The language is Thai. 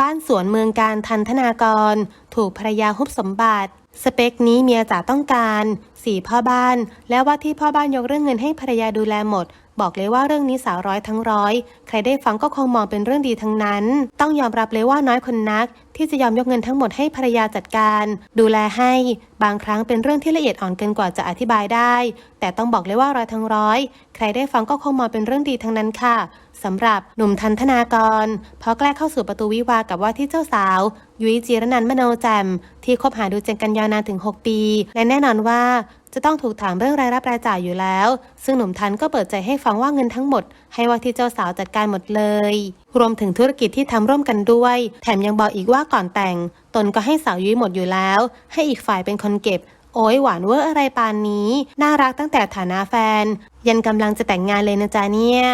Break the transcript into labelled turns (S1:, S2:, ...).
S1: บ้านสวนเมืองการทันธนากร ถูกภรรยาฮุบสมบัติ สเปคนี้เมียจ๋าต้องการ สี่พ่อบ้าน แล้วว่าที่พ่อบ้านยกเรื่องเงินให้ภรรยาดูแลหมด บอกเลยว่าเรื่องนี้สาวร้อยทั้งร้อย ใครได้ฟังก็คงมองเป็นเรื่องดีทั้งนั้น ต้องยอมรับเลยว่าน้อยคนนัก ที่จะยอมยกเงินทั้งหมดให้ภรรยาจัดการ ดูแลให้ บางครั้งเป็นเรื่องที่ละเอียดอ่อนเกินกว่าจะอธิบายได้ แต่ต้องบอกเลยว่าร้อยทั้งร้อย ใครได้ฟังก็คงมองเป็นเรื่องดีทั้งนั้นค่ะสำหรับหนุ่มทันธนากรเพราะใกล้เข้าสู่ประตูวิวากับว่าที่เจ้าสาว ยุ้ยจีรนันท์มโนแจ่มที่คบหาดูใจกันยาวนานถึง 6 ปี และแน่นอนว่าจะต้องถูกถามเรื่องรายรับรายจ่ายอยู่แล้ว ซึ่งหนุ่มทันก็เปิดใจให้ฟังว่าเงินทั้งหมด ให้ว่าที่เจ้าสาวจัดการหมดเลย รวมถึงธุรกิจที่ทำร่วมกันด้วย แถมยังบอกอีกว่าก่อนแต่ง ตนก็ให้สาวยุ้ยหมดอยู่แล้ว ให้อีกฝ่ายเป็นคนเก็บ โอ้ยหวานเวอร์อะไรปานนี้ น่ารักตั้งแต่ฐานะแฟน ยันกำลังจะแต่งงานเลยนะจ๊ะเนี่ย